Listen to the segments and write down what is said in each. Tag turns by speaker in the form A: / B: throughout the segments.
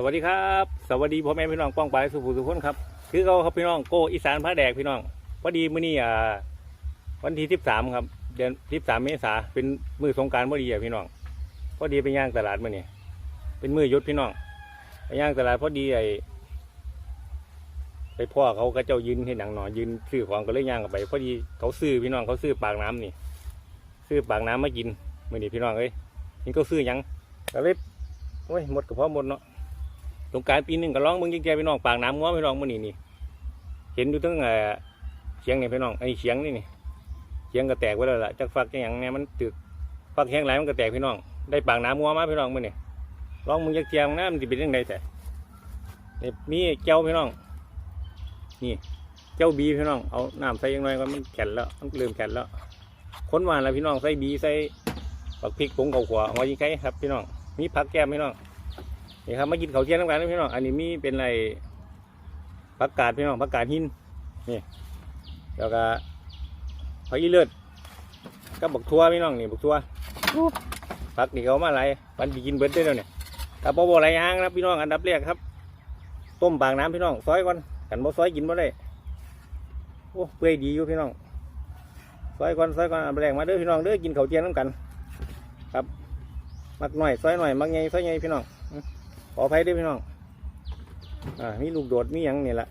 A: สวัสดีครับ สวัสดีพ่อแม่พี่น้องป้องไปลสุภูสุพนครับคือเขาครับพี่น้องโกอีสานพระแดกพี่น้องพอดีมื้อนี้อ่าวันที่สิบสามครับ เดือนสิบสามเมษาเป็นมือสงการพอดีอะพี่น้องพอดีไปย่างตลาดมื้อนี้เป็นมือยุดพี่น้องไปย่างตลาดพอดีไอไปพ่อเขาก็เจ้ายืนให้หนังหนอยืนซื้อของก็เลยย่างกันไป พอดีเขาซื้อพี่น้องเขาซื้อปากน้ำนี่ ซื้อปากน้ำมากินมื้อนี้พี่น้องเอ้ยนี่ก็ซื้อยังก็เลยโอ้ยหมดกระเพาะหมดเนาะ สงการปีหนึ่งก็ร้องมึงยิ่งแกพี่น้องปากน้ำง้อพี่น้องมื่อนี้นี่เห็นอยู่ตั้งเอ่อเสียงนี่พี่น้องไอ้เสียงนี่นี่เสียงก็แตกไปแล้วล่ะจักฟักจักหยังเนี่ยมันตึกฟักแห้งไหลายมันก็แตกพี่น้อง ได้ปากน้ำง้อมาพี่น้องมื่อนี้ร้องมึงยักเจียงน้ำมันจะเป็นยังไงแต่นี่มีเจ้าพี่น้อง นี่เจ้าบีพี่น้องเอาน้ำใส่ยังไงก็มันแข็งแล้วมันเริ่มแข็งแล้วค้นมาแล้วพี่น้องใส่บีใส่ปักพริกผงข้าวขวหัวยิงไก่ครับพี่น้องมีผักแก้มพี่น้อง นี่ครับมากินข้าวเที่ยงน้ำกันนะพี่น้องอันนี้มีเป็นอะไรผักกาดพี่น้องผักกาดหินนี่แล้วก็ผักอีเลือดก็บักทั่วพี่น้องนี่บักทั่วผักนี่เขามาอะไรปันที่กินเบิดได้แล้วเนี่ยถ้าบ่บ่อะไรย่างนะพี่น้องอันดับแรกครับ ต้มปากน้ำพี่น้องซอยก่อนกันบ่ซอยกินบ่ได้โอ้เปื่อยดีอยู่พี่น้องซอยก่อนซอยก่อนอันดับแรกมาเด้อพี่น้องเด้อกินข้าวเที่ยงน้ำกัน ครับมักหน่อยซอยหน่อยมักใหญ่ซอยใหญ่พี่น้องข ออภัยด้วยพี่น้อง อ่า มีลูกโดด มีหยังนี่แหละ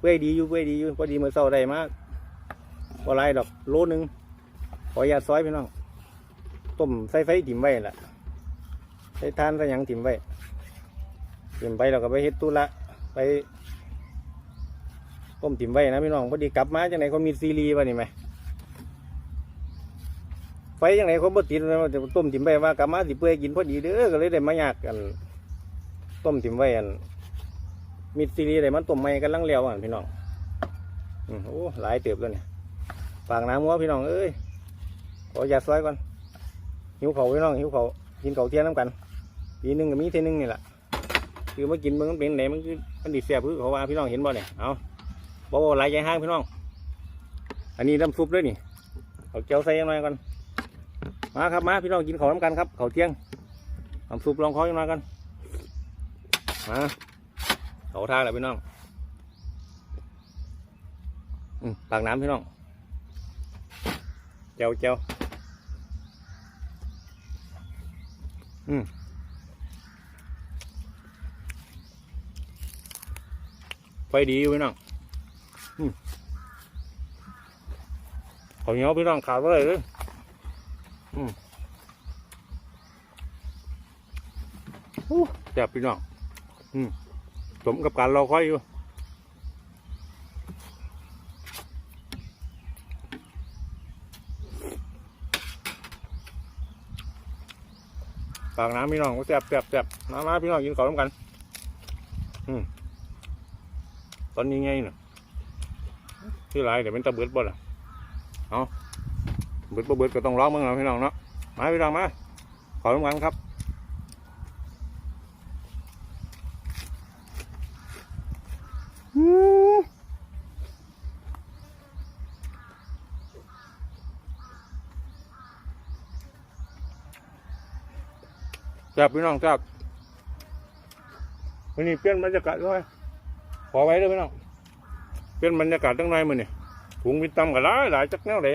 A: เว้ยดีอยู่เว้ยดีอยู่พอดีเมื่อเช้าได้มากพอไรดอกโลนึง ขออยาซอยพี่น้อง ต้มใส่ไฟถิ่มไว้ล่ะ ใส่ทานใส่หยังถิ่มไว้ถิ่มไปเราก็ไปเฮ็ดตุละ ไปต้มถิ่มไว้นะพี่น้องพอดีกลับมาจังไหนเขามีซีรีส์วะนี่ไหมไฟยังไงเขาบ่ติดนะต้มถิ่มไว้ว่ากลับมาสิเปื่อยกินพอดีเด้อก็เลยได้มายากกัน ต้มถิ่มไว้อันมีซีรีส์อะไรมันต้มไม่กันลังเลี้ยวอะพี่น้องอืมโอ้หลายเติบแล้วเนี่ยฝากน้ำมัวพี่น้องเอ้ยขออยาซอยก่อนหิวเขาพี่น้องหิวเขากินเขาเที่ยงน้ำกันปีหนึงกับมีเท่ยหนึงนี่แหละคือมากินมันเป็นไหนมันคือมันดิเสียบคือเขาว่าพี่น้องเห็นบ่เนี่ยเอาบ่บ่หลายใจห้างพี่น้อง อันนี้น้ำซุปด้วยนี่เอาเจียวใส่ยังไงก่อนมาครับมาพี่น้องกินเขาน้ำกันครับเขาเที่ยงทำซุปลองคอยังมากัน มาเขาทางแล้วพี่น้องอืมปากน้ำพี่น้องเจียวเจียวอืมไฟดีอยู่พี่น้องอืมเขาเหนียวพี่น้องขาดเลยเลยแซ่บพี่น้อง อืมสมกับการรอคอยอยู่ปากน้ำพี่น้องก็แซ่บแซ่บแซ่บมามาพี่น้องกินข้าวร่วมกัน อืมตอนนี้ไงเนี่ยที่ไรเดี๋ยวเป็นตะเบิดบ่ล่ะเอาเบิดบ่เบิดก็ต้องร้องมึงเอาพี่น้องเนาะมาพี่น้องมาขอร่วมกันครับ จับพี่น้องจับวันนี้เปลี่ยนบรรยากาศด้วยขอไว้ด้วยพี่น้องเปลี่ยนบรรยากาศตั้งหน่อยมือนี่ถุงวิตตำกับหลายหลายจักแนวเลย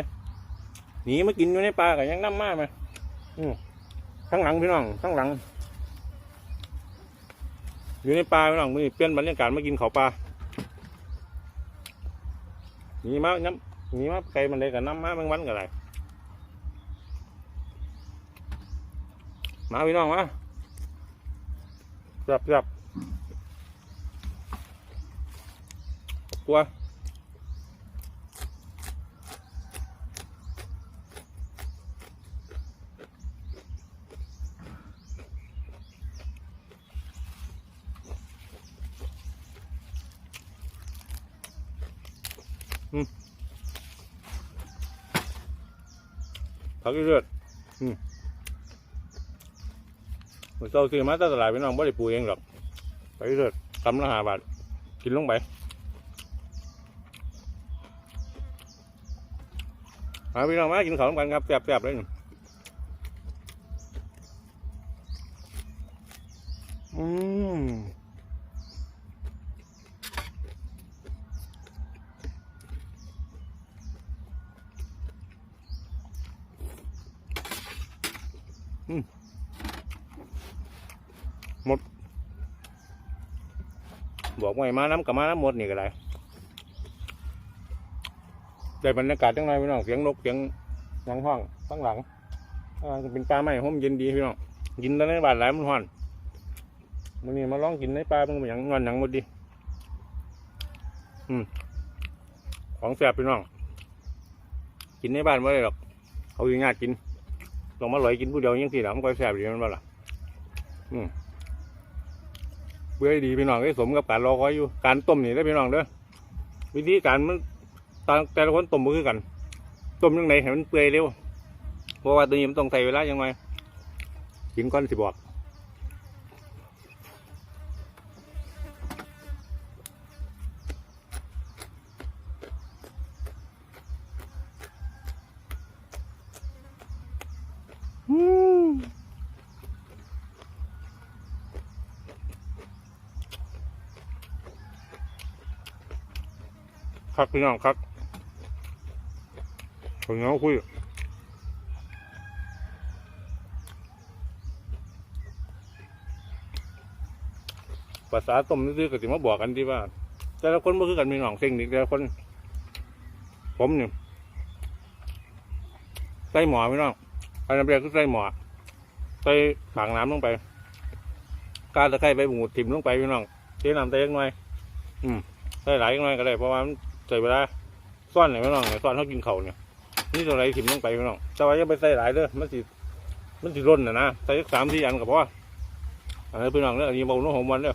A: หนีมากินอยู่ในป่ากับยังน้ำมากไหมทั้งหลังพี่น้องทั้งหลัง อยู่ในป่าพี่น้องมือเปลี่ยนบรรยากาศมากินเขาปลา นีมาน้ำหนีมาไก่มันเลยกับน้ำมาบางวันกับอะไรมาพี่น้องมาจับจับตัว ผักอีเลือดอืมมื้อเช้าซื้อมาจากตลาดพี่น้องไม่ได้ปลูกเองหรอกไปเลือดกำละห้าบาทกินลงไปมาพี่น้องมากินข้าวร่วมกันครับแซ่บๆเลยนี่อืม บอกว่ามาน้ำกับมาน้ำหมดนี่ก็ได้ได้บรรยากาศจังไรพี่น้องเสียงนกเสียงหยังห้องข้างหลังข้งหลังเป็นปลาไม้ห่มเย็นดีพี่น้องกินแล้วในบ้านหลายมันห้อนมันนี่มาลองกินในปลามันอย่างงอนหยังหมดดีอืมของแสบพี่น้องกินในบ้านไม่ได้หรอกเอาอย่างงากินลองมาลอยกินผู้เดียวยังสี่หลังก็แสบดีมันบ่ล่ะอืม เบื่อให้ดีพี่น้องได้สมกับการรอคอยอยู่ การต้มนี่ได้พี่น้องเด้อวิธีการมันต่างแต่ละคนต้มมือกัน ต้มยังไงให้มันเปื่อยเร็วเพราะว่าตัวนี้มันต้องใส่เวลายังไงกินก้อนสิบอก พี่น้องคักผมยังคุยภาษาต้มซื้อๆก็สิมาบอกกันที่ว่า แต่ละคนบ่คือกันมีน้องเซ็งนี่แต่ละคน ผมเนี่ยใส่หมอพี่น้องอันดับแรกคือใส่หมอใส่ปากน้ำลงไป กาตะไคร้ใบหมูถิ่มลงไปพี่น้องเทน้ำเตยงหน่อย อืมใส่หลายหน่อยก็ได้เพราะว่า ใส่เวลาซ่อนไหนไม่น้องซ่อนเขากินเขาเนี่ยนี่ตัวไหนถิ่มลงไปไม่น้องแต่ว่าอย่าไปใส่หลายเด้อมันสิมันสิร่นนะนะใส่สามสี่อันก็พออันนี้พี่น้องเด้ออันนี้เบาหนุ่มมันเด้อ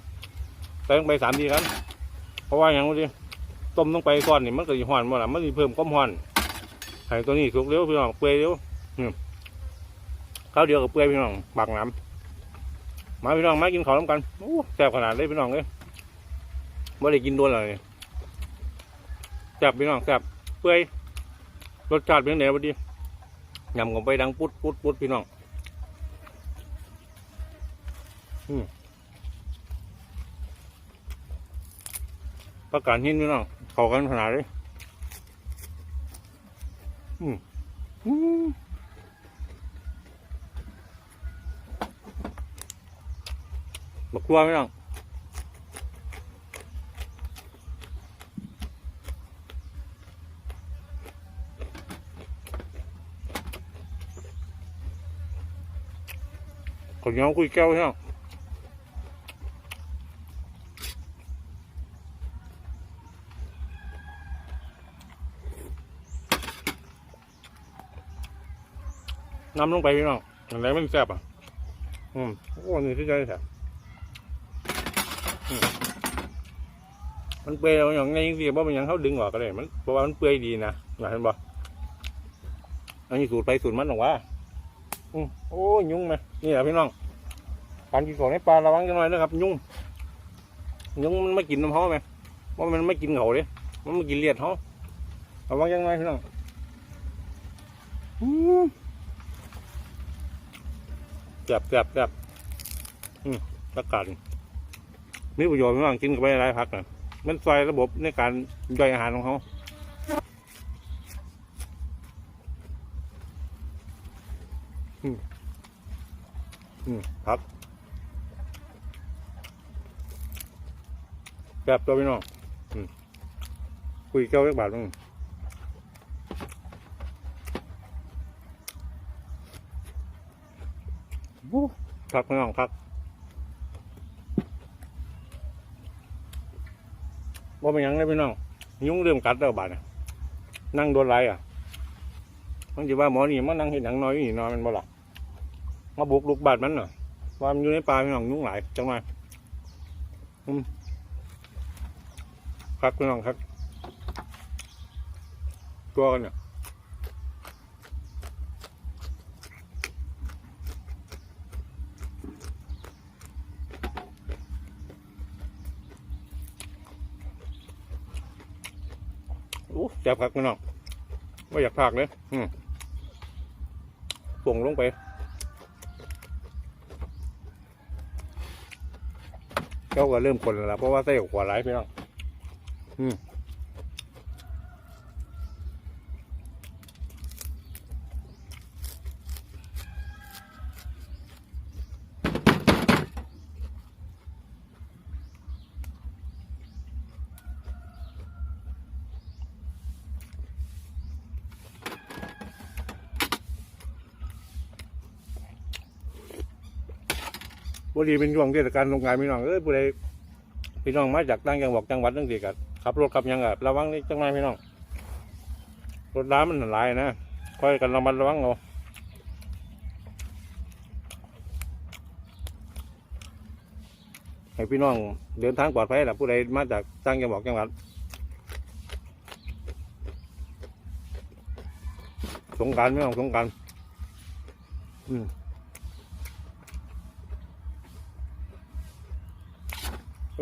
A: ใส่ลงไปสามทีกันเพราะว่าอย่างนี้ต้มลงไปก่อนนี่มันก็สิห่อนมาละมันสิเพิ่มความห่อนให้ตัวนี้สุกเร็วพี่น้องเปื่อยเร็วข้าวเดียวกับเปื่อยพี่น้องปากน้ำมาพี่น้องมากินข้าวน้ำกันโอ้แซ่บขนาดเลยพี่น้องเลยไม่ได้กินโดนเลย แซ่บพี่น้องแซ่บเปื่อยรสชาติเป็นไงวะดิยำกันไปดังปุ๊ดปุ๊ดปุ๊ดพี่น้องอืมประกาศหินพี่น้องเข้ากันขนาดเลยอืมอืมบักครัวพี่น้อง เหนียคุยแก้วแห้งน้ำลงไปพี่น้องอะไรมันแซ่บอะ อืมโอ้นี่ที่ใจแซ่มันเปื่อยวอย่างไงสิว่ามันยังเขาดึงออกก็เลยมันเพราะว่ามันเปื่อยดีนะเห็นบ่อันนี้สูตรไปสูตรมันหรอวะโอ้ยุ่งไหม นี่แหละพี่น้องการกินของในปลาระวังกันหน่อยนะครับ ยุ่งยุ่งมันไม่กินน้ำเขาไหมว่ามันไม่กินเขาเลยมันไม่กินเลียดเขาระวังยังไงพี่น้องแซ่บแซ่บแซ่บอืมประกาศมีประโยชน์พี่น้องกินกับไปหลายพักนะมันซอยระบบในการย่อยอาหารของเขาอืม ครับแบบตัวพี่น้องอืมคุยเก้าเล็กบาทนึงครับพี่น้องครับว่าเป็นยังเลยพี่น้องยุ่งเรื่องกัดแล้วบาทน่ะนั่งโดนไรอะมันจะว่าหมอนี่มานั่งเห็นหนังน้อยนี่นอนมันบ่หรอ มาบุกลุกบาดมันเหรอยว่ามันอยู่ในป่าพี่น้องยุ่งหลายจังมาอืมครับพี่น้องครับตัวกันเนี่ยโอ้แจ็บครับพี่น้องไม่อยากพากเลยอืมป่งลงไป เขาก็เริ่มคนแล้วเพราะว่าไส้ขวาไหลายพี่น้องอืม พอดีเป็นช่วงเทศกาลสงกรานต์พี่น้องเอ้ยผู้ใดพี่น้องมาจากต่างจังหวัดจังหวัดตั้งสี่กับขับรถขับยังกับระวังนี่จังไรพี่น้องรถน้ำมันหลายนะคอยกันระมัดระวังเอาให้พี่น้องเดินทางปลอดภัยแหละผู้ใดมาจากต่างจังหวัดจังหวัดสงการพี่น้องสงการอืม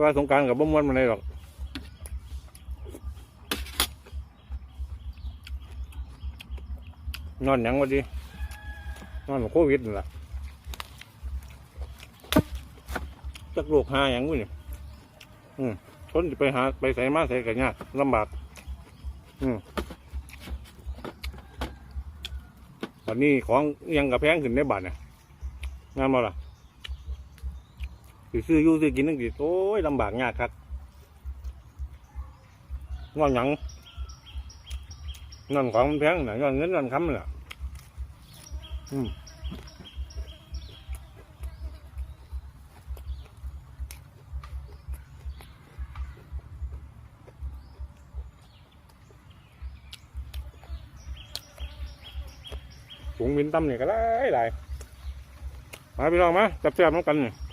A: ว่าสงการกับบ่มวนมาเลยหรอกนอนยังวะดินอนโควิดนั่แหละจักโรคหาหยังวะนี่อืมคนจะไปหาไปใส่มาใส่กันยากลำบากอืมวันนี้ของยังกับแพงขึ้นในบัตรเนี่ยงานมาล่ะ สิซื้ออยู่ซื้อกินตั้งสิโอ้ยลำบากยากครับงอนหยังเงินของมันแพงนะเงินเงินเงินคำน่ะอืมถุงมินตั้มเนี่ยก็ได้หลายมาพี่น้องมาจับเสียบน้องกันเนี่มั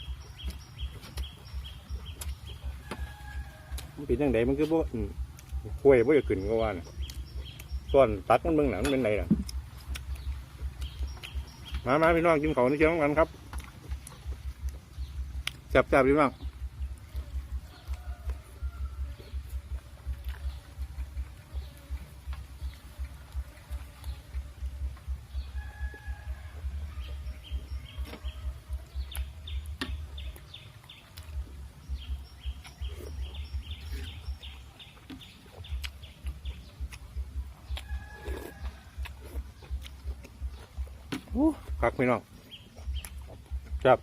A: เป็นยังไงมันคือพวกกล้วยบ่จะขึ้นก็ว่าน่ะส่วนตัดมันเบื้องหลังมันเป็นไรน่ะมามาพี่น้องกินของนี่เชียวกันครับจับจับพี่น้อง อู้คักพี่น้องจับ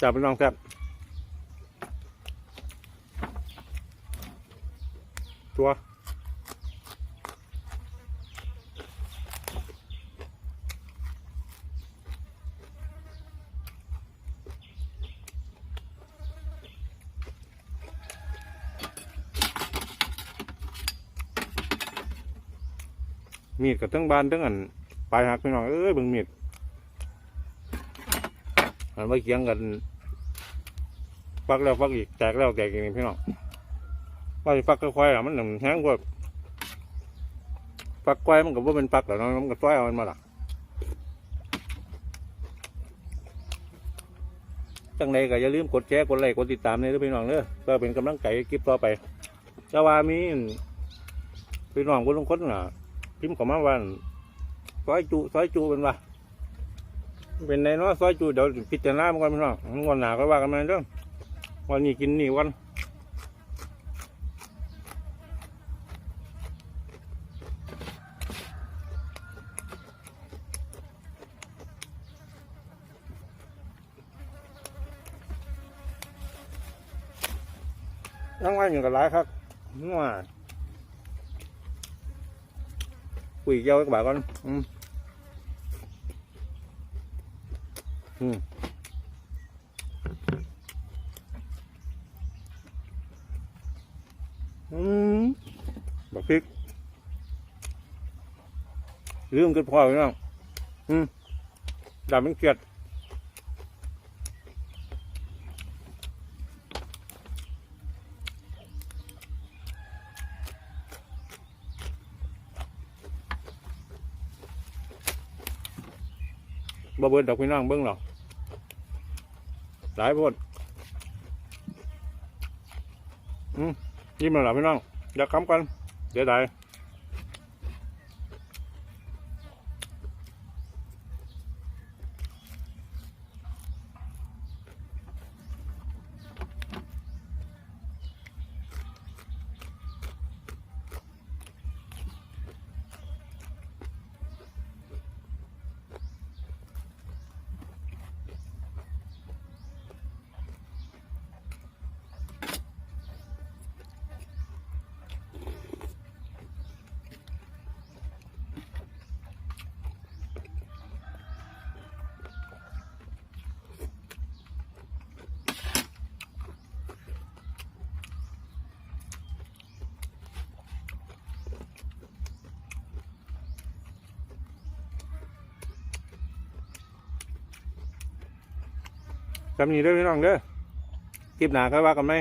A: จับพี่น้องครับตัว มีดกับทั้งบานทั้งอันปลายหักพี่น้องเอ้ยเบิ่งมีดอันไว้เคียงกันฟักแล้วฟักอีกแตกแล้วแตกอีกพี่น้องว่าฟักค่อยอะมันหนึ่งแห้งกว่าฟักก้อยมันก็บ่เป็นฟักแล้วเนาะมันก็ต้อยเอามันมาละจังใดก็อย่าลืมกดแชร์กดไลค์กดติดตามเลยเด้อพี่น้องเด้อเพื่อเป็นกำลังใจคลิปต่อไปแต่ว่ามีพี่น้องคนลงคนน่ะ พิมพ์เข้ามาว่าซอยจูซอยจูเป็นว่าเป็นไงเนาะซอยจูเดี๋ยวพิจารณามันก่อนพี่น้องวันหนาก็ว่ากันมาเด้อวันนี้กินนี่วันยังไงอย่างกับหลายครับว่า quỳ cho các bà con ừ. Ừ. Ừ. Bạc phết Lương cái phòi không ừ. Làm miếng kiệt บ่เบิดดอกพี่น้องเบิ้งหรอกหลายโพดอืมยิ้มแล้วล่ะพี่น้องอยากคำกันเดี๋ยวได้ จำนี้ด้อพี่น้องเด้อคลิปหนาค่อยว่ากันไหม